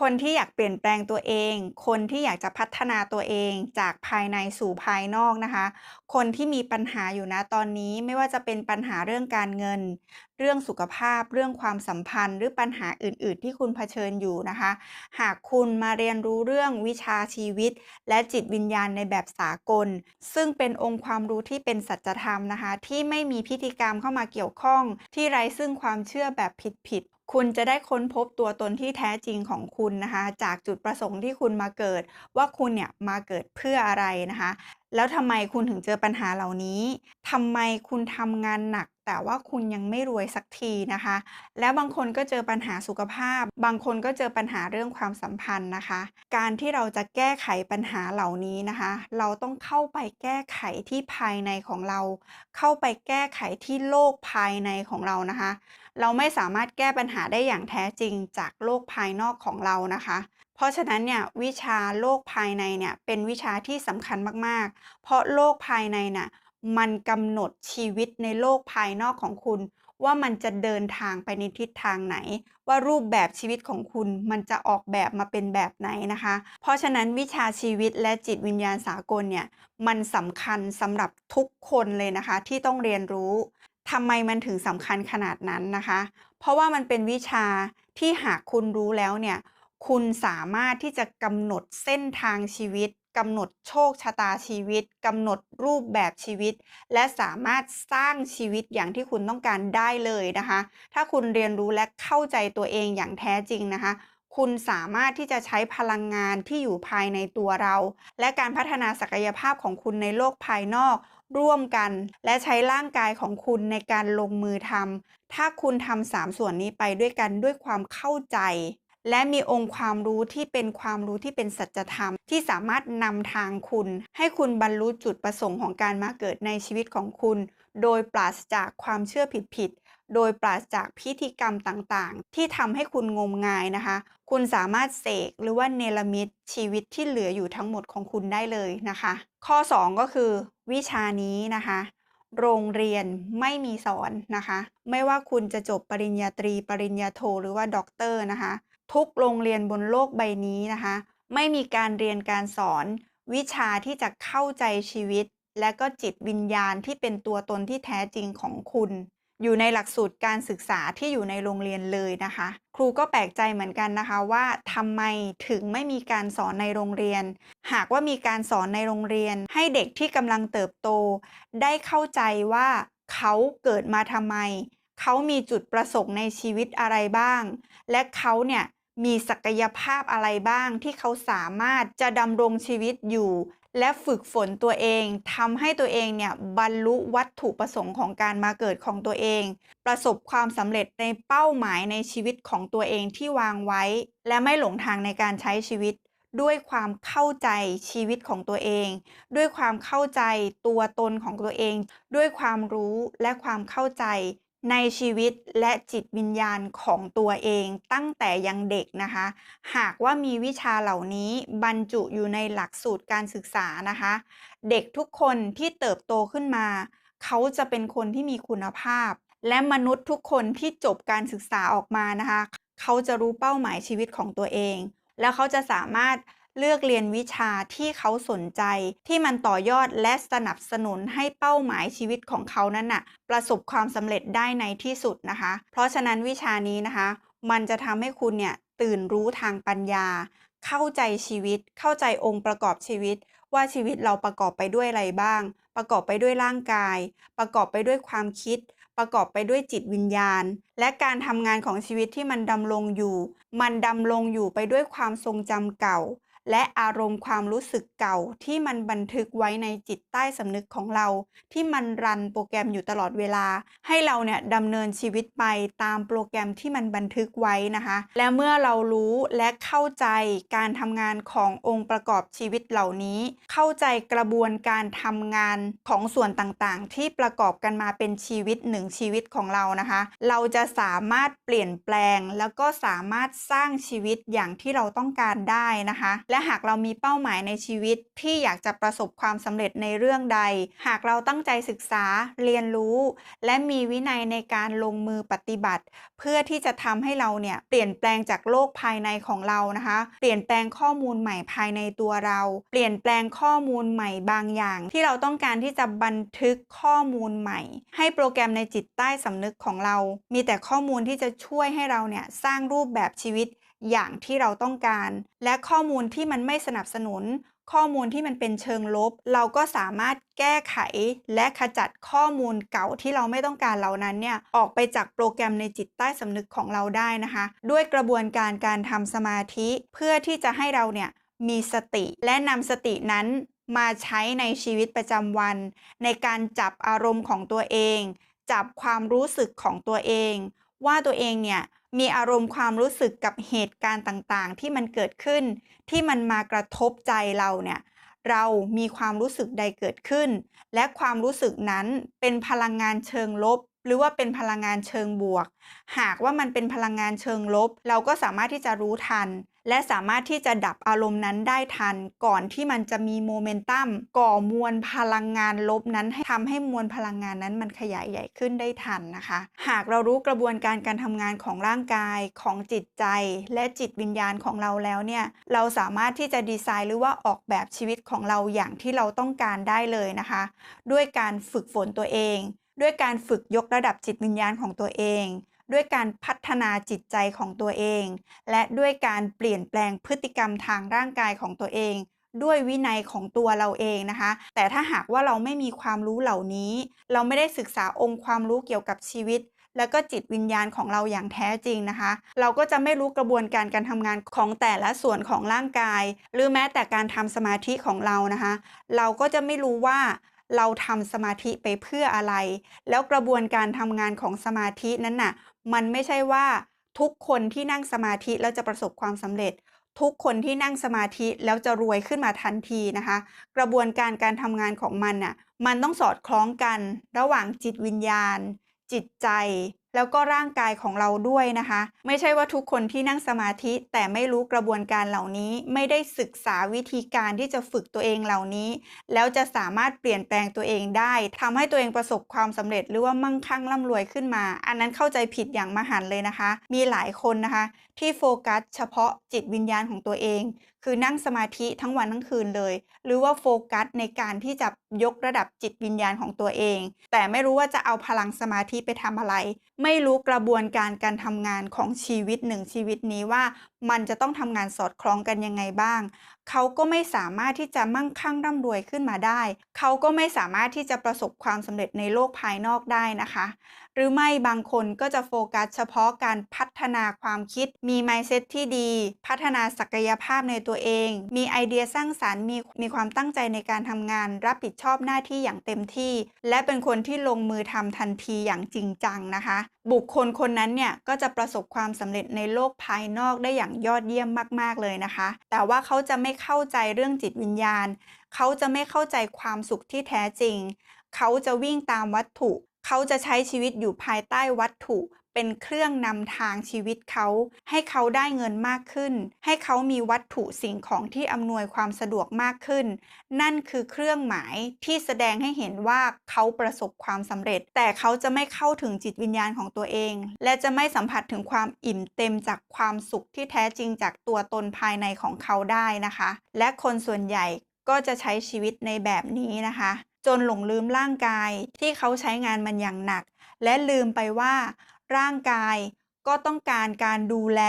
คนที่อยากเปลี่ยนแปลงตัวเอง คนที่อยากจะพัฒนาตัวเองจากภายในสู่ภายนอกนะคะ คนที่มีปัญหาอยู่นะตอนนี้ไม่ว่าจะเป็นปัญหาเรื่องการเงิน เรื่องสุขภาพ เรื่องความสัมพันธ์ หรือปัญหาอื่น ๆ ที่คุณเผชิญอยู่นะคะ หากคุณมาเรียนรู้เรื่องวิชาชีวิต และจิตวิญญาณในแบบสากล ซึ่งเป็นองค์ความรู้ที่เป็นสัจธรรมนะคะ ที่ไม่มีพิธีกรรมเข้ามาเกี่ยวข้อง ที่ไร้ซึ่งความเชื่อแบบผิดๆ คุณจะได้ค้นพบตัวตนที่แท้จริงของคุณนะคะ จากจุดประสงค์ที่คุณมาเกิด ว่าคุณเนี่ยมาเกิดเพื่ออะไรนะคะ แล้วทำไมคุณถึงเจอปัญหาเหล่านี้ทำไมคุณทำงานหนัก แต่ว่าคุณยังไม่รวยสักทีนะคะ แล้วบางคนก็เจอปัญหาสุขภาพ บางคนก็เจอปัญหาเรื่องความสัมพันธ์นะคะ การที่เราจะแก้ไขปัญหาเหล่านี้นะคะ เราต้องเข้าไปแก้ไขที่ภายในของเรา เข้าไปแก้ไขที่โลกภายในของเรานะคะ เราไม่สามารถแก้ปัญหาได้อย่างแท้จริงจากโลกภายนอกของเรานะคะ เพราะฉะนั้นเนี่ยวิชาโลกภายในเนี่ยเป็นวิชาที่สำคัญมากๆ เพราะโลกภายในน่ะมันกำหนดชีวิตในโลกภายนอกของคุณ ว่ามันจะเดินทางไปในทิศทางไหน ว่ารูปแบบชีวิตของคุณมันจะออกแบบมาเป็นแบบไหนนะคะ เพราะฉะนั้นวิชาชีวิตและจิตวิญญาณสากลเนี่ยมันสำคัญสำหรับทุกคนเลยนะคะ ที่ต้องเรียนรู้ทำไมมันถึงสำคัญขนาดนั้นนะคะ เพราะว่ามันเป็นวิชาที่หากคุณรู้แล้วเนี่ย คุณสามารถที่จะกำหนดเส้นทางชีวิตกำหนดโชคชะตาชีวิตกำหนดรูปแบบชีวิต และสามารถสร้างชีวิตอย่างที่คุณต้องการได้เลยนะคะ ถ้าคุณเรียนรู้และเข้าใจตัวเองอย่างแท้จริงนะคะ คุณสามารถที่จะใช้พลังงานที่อยู่ภายในตัวเรา และการพัฒนาศักยภาพของคุณในโลกภายนอก ร่วมกัน และใช้ร่างกายของคุณในการลงมือทำถ้าคุณทำสามส่วนนี้ไปด้วยกันด้วยความเข้าใจ และมีองค์ความรู้ที่เป็นความรู้ที่เป็นสัจธรรม ที่สามารถนำทางคุณ ให้คุณบรรลุจุดประสงค์ของการมาเกิดในชีวิตของคุณ โดยปราศจากความเชื่อผิดๆโดยปราศจากพิธีกรรมต่างๆ ที่ทำให้คุณงมงายนะคะ คุณสามารถเสกหรือว่าเนรมิตชีวิตที่เหลืออยู่ทั้งหมดของคุณได้เลยนะคะ ข้อ 2 ก็คือ วิชานี้นะคะโรงเรียนไม่มีสอนนะคะ ไม่ว่าคุณจะจบปริญญาตรี ปริญญาโท หรือว่าด็อกเตอร์นะคะ ทุกโรงเรียนบนโลกใบนี้นะคะ ไม่มีการเรียนการสอนวิชาที่จะเข้าใจชีวิต และก็จิตวิญญาณที่เป็นตัวตนที่แท้จริงของคุณ อยู่ในหลักสูตรการศึกษาที่อยู่ในโรงเรียนเลยนะคะ ครูก็แปลกใจเหมือนกันนะคะว่าทำไมถึงไม่มีการสอนในโรงเรียน หากว่ามีการสอนในโรงเรียน ให้เด็กที่กำลังเติบโต ได้เข้าใจว่าเขาเกิดมาทำไม เขามีจุดประสงค์ในชีวิตอะไรบ้าง และเขาเนี่ย มีศักยภาพอะไรบ้างที่เขาสามารถจะดำรงชีวิตอยู่ และฝึกฝนตัวเองทำให้ตัวเองเนี่ยบรรลุวัตถุประสงค์ของการมาเกิดของตัวเอง ประสบความสำเร็จในเป้าหมายในชีวิตของตัวเองที่วางไว้ และไม่หลงทางในการใช้ชีวิต ด้วยความเข้าใจชีวิตของตัวเอง ด้วยความเข้าใจตัวตนของตัวเอง ด้วยความรู้และความเข้าใจ ในชีวิตและจิตวิญญาณของตัวเองตั้งแต่ยังเด็กนะคะ หากว่ามีวิชาเหล่านี้บรรจุอยู่ในหลักสูตรการศึกษานะคะ เด็กทุกคนที่เติบโตขึ้นมา เขาจะเป็นคนที่มีคุณภาพ และมนุษย์ทุกคนที่จบการศึกษาออกมานะคะ เขาจะรู้เป้าหมายชีวิตของตัวเอง แล้วเขาจะสามารถ เลือกเรียนวิชาที่เขาสนใจ ที่มันต่อยอดและสนับสนุนให้เป้าหมายชีวิตของเขานั้นน่ะประสบความสำเร็จได้ในที่สุดนะคะ เพราะฉะนั้นวิชานี้นะคะ มันจะทำให้คุณเนี่ยตื่นรู้ทางปัญญา เข้าใจชีวิต เข้าใจองค์ประกอบชีวิต ว่าชีวิตเราประกอบไปด้วยอะไรบ้าง ประกอบไปด้วยร่างกาย ประกอบไปด้วยความคิดประกอบไปด้วยจิตวิญญาณ และการทำงานของชีวิตที่มันดำรงอยู่ มันดำรงอยู่ไปด้วยความทรงจำเก่า และอารมณ์ความรู้สึกเก่าที่มันบันทึกไว้ในจิตใต้สำนึกของเรา ที่มันรันโปรแกรมอยู่ตลอดเวลา ให้เราเนี่ยดำเนินชีวิตไปตามโปรแกรมที่มันบันทึกไว้นะคะ และเมื่อเรารู้และเข้าใจการทำงานขององค์ประกอบชีวิตเหล่านี้ เข้าใจกระบวนการทำงานของส่วนต่างๆ ที่ประกอบกันมาเป็นชีวิตหนึ่งชีวิตของเรานะคะ เราจะสามารถเปลี่ยนแปลง แล้วก็สามารถสร้างชีวิตอย่างที่เราต้องการได้นะคะและและหากเรามีเป้าหมายในชีวิตที่อยากจะประสบความสำเร็จในเรื่องใด หากเราตั้งใจศึกษาเรียนรู้ และมีวินัยในการลงมือปฏิบัติ เพื่อที่จะทำให้เราเนี่ยเปลี่ยนแปลงจากโลกภายในของเรานะคะ เปลี่ยนแปลงข้อมูลใหม่ภายในตัวเรา เปลี่ยนแปลงข้อมูลใหม่บางอย่าง ที่เราต้องการที่จะบันทึกข้อมูลใหม่ ให้โปรแกรมในจิตใต้สำนึกของเรา มีแต่ข้อมูลที่จะช่วยให้เราเนี่ยสร้างรูปแบบชีวิต อย่างที่เราต้องการ และข้อมูลที่มันไม่สนับสนุน ข้อมูลที่มันเป็นเชิงลบ เราก็สามารถแก้ไข และขจัดข้อมูลเก่าที่เราไม่ต้องการเหล่านั้นเนี่ยออกไปจากโปรแกรมในจิตใต้สำนึกของเราได้นะคะ ด้วยกระบวนการการทำสมาธิเพื่อที่จะให้เราเนี่ยมีสติและนำสตินั้นมาใช้ในชีวิตประจำวัน ในการจับอารมณ์ของตัวเอง จับความรู้สึกของตัวเอง ว่าตัวเองเนี่ย มีอารมณ์ความรู้สึกกับเหตุการณ์ต่างๆ ที่มันเกิดขึ้น ที่มันมากระทบใจเราเนี่ยเรามีความรู้สึกใดเกิดขึ้น และความรู้สึกนั้นเป็นพลังงานเชิงลบ หรือว่าเป็นพลังงานเชิงบวก หากว่ามันเป็นพลังงานเชิงลบ เราก็สามารถที่จะรู้ทัน และสามารถที่จะดับอารมณ์นั้นได้ทัน ก่อนที่มันจะมีโมเมนตัมก่อมวลพลังงานลบนั้นให้ทำให้มวลพลังงานนั้นมันขยายใหญ่ขึ้นได้ทันนะคะ หากเรารู้กระบวนการการทำงานของร่างกายของจิตใจ และจิตวิญญาณของเราแล้วเนี่ยเราสามารถที่จะดีไซน์หรือว่าออกแบบชีวิตของเราอย่างที่เราต้องการได้เลยนะคะ ด้วยการฝึกฝนตัวเอง ด้วยการฝึกยกระดับจิตวิญญาณของตัวเอง ด้วยการพัฒนาจิตใจของตัวเอง และด้วยการเปลี่ยนแปลงพฤติกรรมทางร่างกายของตัวเอง ด้วยวินัยของตัวเราเองนะคะ แต่ถ้าหากว่าเราไม่มีความรู้เหล่านี้ เราไม่ได้ศึกษาองค์ความรู้เกี่ยวกับชีวิตแล้วก็จิตวิญญาณของเราอย่างแท้จริงนะคะ เราก็จะไม่รู้กระบวนการการทำงานของแต่ละส่วนของร่างกาย หรือแม้แต่การทำสมาธิของเรานะคะ เราก็จะไม่รู้ว่า เราทำสมาธิไปเพื่ออะไร แล้วกระบวนการทำงานของสมาธินั้นน่ะ มันไม่ใช่ว่าทุกคนที่นั่งสมาธิแล้วจะประสบความสำเร็จ ทุกคนที่นั่งสมาธิแล้วจะรวยขึ้นมาทันทีนะคะ กระบวนการการทำงานของมันน่ะ มันต้องสอดคล้องกัน ระหว่างจิตวิญญาณ จิตใจ แล้วก็ร่างกายของเราด้วยนะคะ ไม่ใช่ว่าทุกคนที่นั่งสมาธิแต่ไม่รู้กระบวนการเหล่านี้ ไม่ได้ศึกษาวิธีการที่จะฝึกตัวเองเหล่านี้ แล้วจะสามารถเปลี่ยนแปลงตัวเองได้ทำให้ตัวเองประสบความสำเร็จหรือว่ามั่งคั่งร่ำรวยขึ้นมา อันนั้นเข้าใจผิดอย่างมหันเลยนะคะ มีหลายคนนะคะ ที่โฟกัสเฉพาะจิตวิญญาณของตัวเองคือนั่งสมาธิทั้งวันทั้งคืนเลย หรือว่าโฟกัสในการที่จะยกระดับจิตวิญญาณของตัวเอง แต่ไม่รู้ว่าจะเอาพลังสมาธิไปทำอะไร ไม่รู้กระบวนการการทำงานของชีวิตหนึ่งชีวิตนี้ว่า มันจะต้องทำงานสอดคล้องกันยังไงบ้าง เขาก็ไม่สามารถที่จะมั่งคั่งร่ำรวยขึ้นมาได้ เขาก็ไม่สามารถที่จะประสบความสำเร็จในโลกภายนอกได้นะคะ หรือไม่บางคนก็จะโฟกัสเฉพาะการพัฒนาความคิด มี mindset ที่ดี พัฒนาศักยภาพในตัวเอง มีไอเดียสร้างสารรค์ มีมีความตั้งใจในการทำงาน รับผิดชอบหน้าที่อย่างเต็มที่ และเป็นคนที่ลงมือทำทันทีอย่างจริงจังนะคะ บุคคลคนนั้นเนี่ยก็จะประสบความสำเร็จในโลกภายนอกได้อย่างยอดเยี่ยมมาก ๆเลยนะคะ แต่ว่าเขาจะไม่เข้าใจเรื่องจิตวิญญาณ เขาจะไม่เข้าใจความสุขที่แท้จริงเขาจะวิ่งตามวัตถุ เขาจะใช้ชีวิตอยู่ภายใต้วัตถุเป็นเครื่องนำทางชีวิตเขา ให้เขาได้เงินมากขึ้น ให้เขามีวัตถุสิ่งของที่อำนวยความสะดวกมากขึ้น นั่นคือเครื่องหมายที่แสดงให้เห็นว่าเขาประสบความสำเร็จ แต่เขาจะไม่เข้าถึงจิตวิญญาณของตัวเอง และจะไม่สัมผัสถึงความอิ่มเต็มจากความสุขที่แท้จริงจากตัวตนภายในของเขาได้นะคะ และคนส่วนใหญ่ก็จะใช้ชีวิตในแบบนี้นะคะ จนหลงลืมร่างกายที่เขาใช้งานมันอย่างหนัก และลืมไปว่า ร่างกายก็ต้องการการดูแล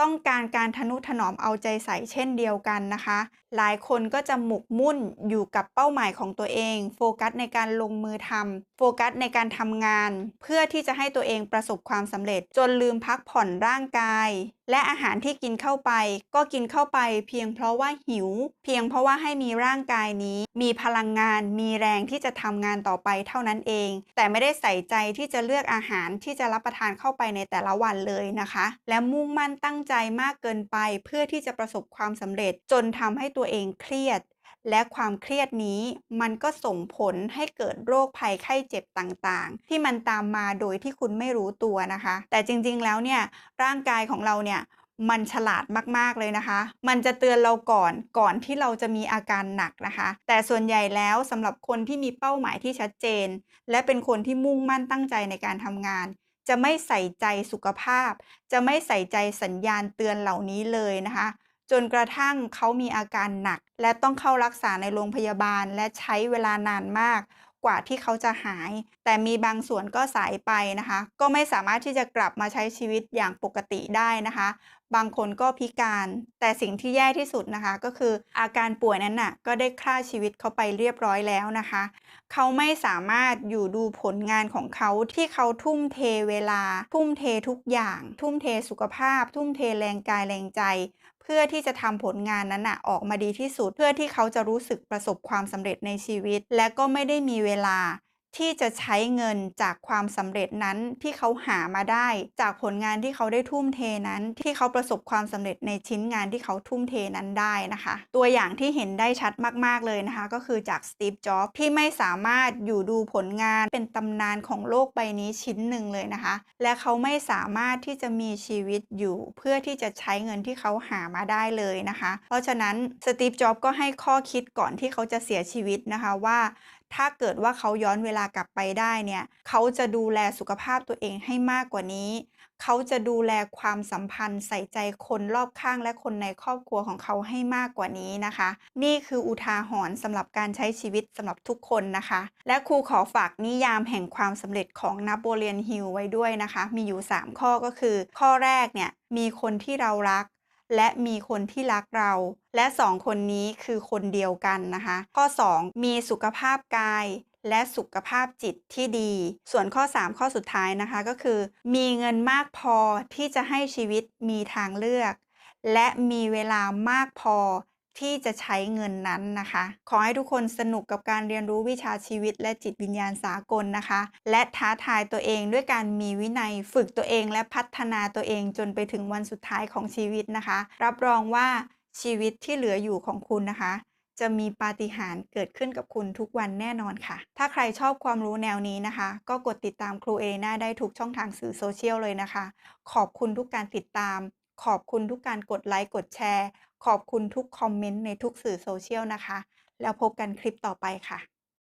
ต้องการการทนุถนอมเอาใจใส่เช่นเดียวกันนะคะ หลายคนก็จะหมกมุ่นอยู่กับเป้าหมายของตัวเอง โฟกัสในการลงมือทำโฟกัสในการทำงาน เพื่อที่จะให้ตัวเองประสบความสำเร็จ จนลืมพักผ่อนร่างกาย และอาหารที่กินเข้าไป ก็กินเข้าไป เพียงเพราะว่าหิว เพียงเพราะว่าให้มีร่างกายนี้ มีพลังงาน มีแรงที่จะทำงานต่อไปเท่านั้นเอง แต่ไม่ได้ใส่ใจที่จะเลือกอาหารที่จะรับประทานเข้าไปในแต่ละวันเลยนะคะ และมุ่งมั่นตั้งใจมากเกินไปเพื่อที่จะประสบความสำเร็จจนทำให้ตัวเองเครียด และความเครียดนี้มันก็ส่งผลให้เกิดโรคภัยไข้เจ็บต่างๆ ที่มันตามมาโดยที่คุณไม่รู้ตัวนะคะ แต่จริงๆแล้วเนี่ยร่างกายของเราเนี่ยมันฉลาดมาก ๆ เลยนะคะ มันจะเตือนเราก่อน ก่อนที่เราจะมีอาการหนักนะคะ แต่ส่วนใหญ่แล้วสำหรับคนที่มีเป้าหมายที่ชัดเจน และเป็นคนที่มุ่งมั่นตั้งใจในการทำงาน จะไม่ใส่ใจสุขภาพ จะไม่ใส่ใจสัญญาณเตือนเหล่านี้เลยนะคะ จนกระทั่งเขามีอาการหนัก และต้องเข้ารักษาในโรงพยาบาลและใช้เวลานานมาก กว่าที่เขาจะหาย แต่มีบางส่วนก็สายไปนะคะ ก็ไม่สามารถที่จะกลับมาใช้ชีวิตอย่างปกติได้นะคะ บางคนก็พิการ แต่สิ่งที่แย่ที่สุดนะคะ ก็คืออาการป่วยนั้นน่ะก็ได้ฆ่าชีวิตเขาไปเรียบร้อยแล้วนะคะ เขาไม่สามารถอยู่ดูผลงานของเขาที่เขาทุ่มเทเวลา ทุ่มเททุกอย่าง ทุ่มเทสุขภาพ ทุ่มเทแรงกายแรงใจ เพื่อที่จะทำผลงานนั้นอะออกมาดีที่สุด เพื่อที่เขาจะรู้สึกประสบความสำเร็จในชีวิต และก็ไม่ได้มีเวลา ที่จะใช้เงินจากความสำเร็จนั้นที่เขาหามาได้ จากผลงานที่เขาได้ทุ่มเทนั้น ที่เขาประสบความสำเร็จในชิ้นงานที่เขาทุ่มเทนั้นได้นะคะ ตัวอย่างที่เห็นได้ชัดมากๆเลยนะคะ ก็คือจากสตีฟจ็อบส์ที่ไม่สามารถอยู่ดูผลงานเป็นตำนานของโลกใบนี้ชิ้นหนึ่งเลยนะคะ และเขาไม่สามารถที่จะมีชีวิตอยู่เพื่อที่จะใช้เงินที่เขาหามาได้เลยนะคะ เพราะฉะนั้นสตีฟจ็อบส์ก็ให้ข้อคิดก่อนที่เขาจะเสียชีวิตนะคะว่า ถ้าเกิดว่าเขาย้อนเวลากลับไปได้เนี่ยเขาจะดูแลสุขภาพตัวเองให้มากกว่านี้ เขาจะดูแลความสัมพันธ์ ใส่ใจคนรอบข้างและคนในครอบครัวของเขาให้มากกว่านี้นะคะ นี่คืออุทาหรณ์สำหรับการใช้ชีวิตสำหรับทุกคนนะคะ และครูขอฝากนิยามแห่งความสำเร็จของนโปเลียนฮิลไว้ด้วยนะคะ มีอยู่ 3 ข้อก็คือ ข้อแรกเนี่ยมีคนที่เรารัก และมีคนที่รักเรา และ 2 คนนี้คือคนเดียวกันนะคะ ข้อ 2 มีสุขภาพกายและสุขภาพจิตที่ดี ส่วนข้อ 3 ข้อสุดท้ายนะคะก็คือ มีเงินมากพอที่จะให้ชีวิตมีทางเลือก และมีเวลามากพอ ที่จะใช้เงินนั้นนะคะ ขอให้ทุกคนสนุกกับการเรียนรู้วิชาชีวิต และจิตวิญญาณสากลนะคะ และท้าทายตัวเองด้วยการมีวินัยฝึกตัวเองและพัฒนาตัวเองจนไปถึงวันสุดท้ายของชีวิตนะคะ รับรองว่าชีวิตที่เหลืออยู่ของคุณนะคะ จะมีปาฏิหาริย์เกิดขึ้นกับคุณทุกวันแน่นอนค่ะ ถ้าใครชอบความรู้แนวนี้นะคะ ก็กดติดตามครูเอเน่าได้ทุกช่องทางสื่อโซเชียลเลยนะคะ ขอบคุณทุกการติดตาม ขอบคุณทุกการกดไลค์กดแชร์ ขอบคุณทุกคอมเมนต์ในทุกสื่อโซเชียลนะคะ แล้วพบกันคลิปต่อไปค่ะ